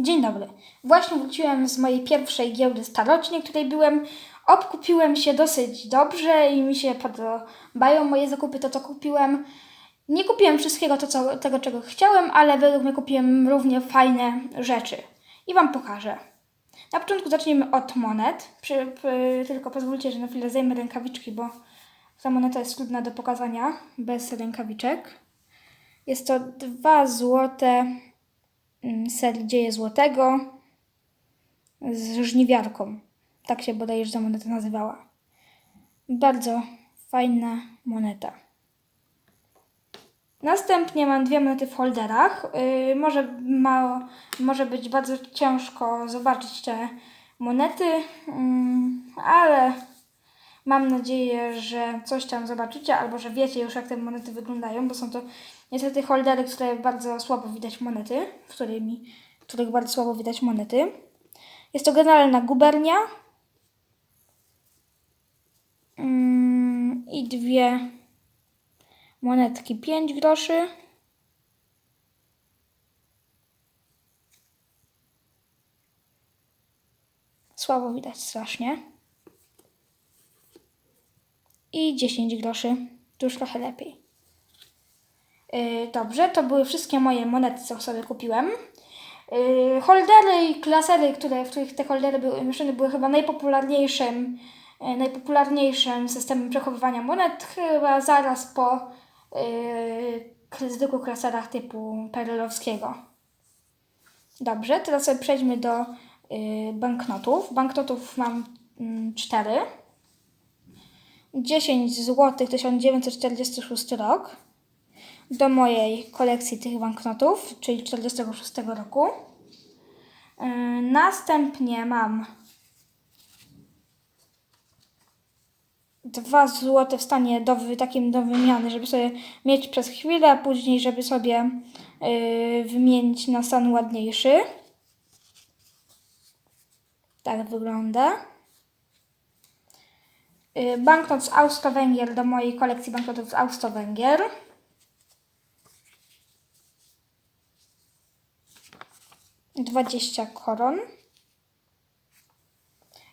Dzień dobry. Właśnie wróciłem z mojej pierwszej giełdy staroci, której byłem. Obkupiłem się dosyć dobrze i mi się podobają moje zakupy, to co kupiłem. Nie kupiłem wszystkiego to, co, tego, czego chciałem, ale według mnie kupiłem równie fajne rzeczy. I Wam pokażę. Na początku zaczniemy od monet. Przy, przy, tylko pozwólcie, że na chwilę zajmę rękawiczki, bo ta moneta jest trudna do pokazania bez rękawiczek. Jest to dwa złote mm, ser dzieje złotego z żniwiarką. Tak się bodajże ta moneta nazywała. Bardzo fajna moneta. Następnie mam dwie monety w holderach. Yy, może, ma, może być bardzo ciężko zobaczyć te monety, yy, ale mam nadzieję, że coś tam zobaczycie, albo że wiecie już, jak te monety wyglądają, bo są to niestety holdery, które bardzo słabo widać monety, w którymi, których bardzo słabo widać monety. Jest to generalna gubernia mm, i dwie monetki 5 groszy. Słabo widać strasznie. I 10 groszy. Tu już trochę lepiej. Yy, dobrze, to były wszystkie moje monety, co sobie kupiłem. Yy, holdery i klasery, które, w których te holdery były umieszczone, były chyba najpopularniejszym, yy, najpopularniejszym systemem przechowywania monet, chyba zaraz po yy, zwykłych klaserach typu perelowskiego. Dobrze, teraz sobie przejdźmy do yy, banknotów. Banknotów mam mm, cztery. 10 zł 1946 rok do mojej kolekcji tych banknotów, czyli 46 roku. Yy, następnie mam 2 zł w stanie do, takim do wymiany, żeby sobie mieć przez chwilę, a później, żeby sobie yy, wymienić na stan ładniejszy. Tak wygląda. Yy, Banknot z Austro-Węgier do mojej kolekcji banknotów z Austro-Węgier. Dwadzieścia koron.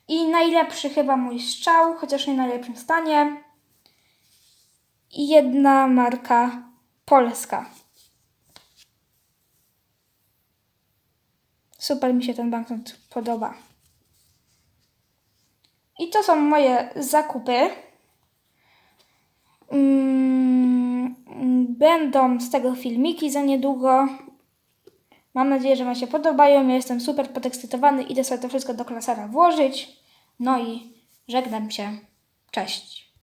I najlepszy chyba mój strzał, chociaż nie w najlepszym stanie. I jedna marka polska. Super mi się ten banknot podoba. I to są moje zakupy. Mm, Będą z tego filmiki za niedługo. Mam nadzieję, że Wam się podobają. Ja jestem super podekscytowany. Idę sobie to wszystko do klasera włożyć. No i żegnam się. Cześć.